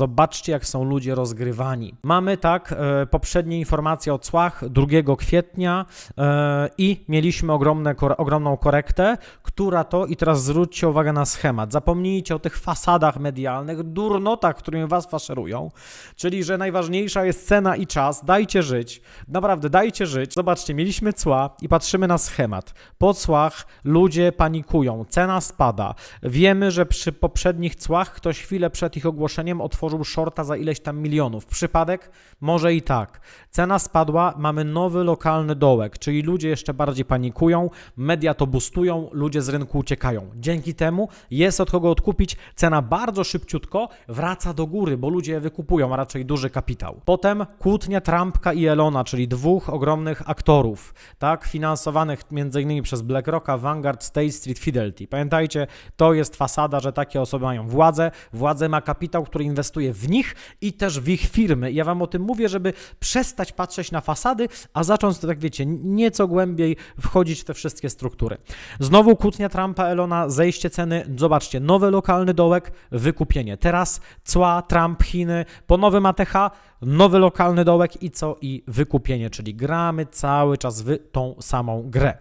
Zobaczcie, jak są ludzie rozgrywani. Mamy tak e, poprzednie informacje o cłach 2 kwietnia e, i mieliśmy ogromne, ogromną korektę, która to, i teraz zwróćcie uwagę na schemat. Zapomnijcie o tych fasadach medialnych, durnotach, którymi was faszerują, czyli że najważniejsza jest cena i czas. Dajcie żyć, naprawdę dajcie żyć. Zobaczcie, mieliśmy cła i patrzymy na schemat. Po cłach ludzie panikują, cena spada. Wiemy, że przy poprzednich cłach ktoś chwilę przed ich ogłoszeniem otworzył shorta za ileś tam milionów. Przypadek? Może i tak. Cena spadła, mamy nowy lokalny dołek, czyli ludzie jeszcze bardziej panikują, media to boostują, ludzie z rynku uciekają. Dzięki temu jest od kogo odkupić, cena bardzo szybciutko wraca do góry, bo ludzie wykupują, a raczej duży kapitał. Potem kłótnia Trumpka i Elona, czyli dwóch ogromnych aktorów, tak, finansowanych m.in. przez BlackRocka, Vanguard, State Street, Fidelity. Pamiętajcie, to jest fasada, że takie osoby mają władzę, władzę ma kapitał, który inwestuje w nich i też w ich firmy. Ja wam o tym mówię, żeby przestać patrzeć na fasady, a zacząć, tak wiecie, nieco głębiej wchodzić w te wszystkie struktury. Znowu kłótnia Trumpa, Elona, zejście ceny, zobaczcie, nowy lokalny dołek, wykupienie. Teraz cła, Trump, Chiny, po nowym ATH, nowy lokalny dołek i co? I wykupienie, czyli gramy cały czas w tą samą grę.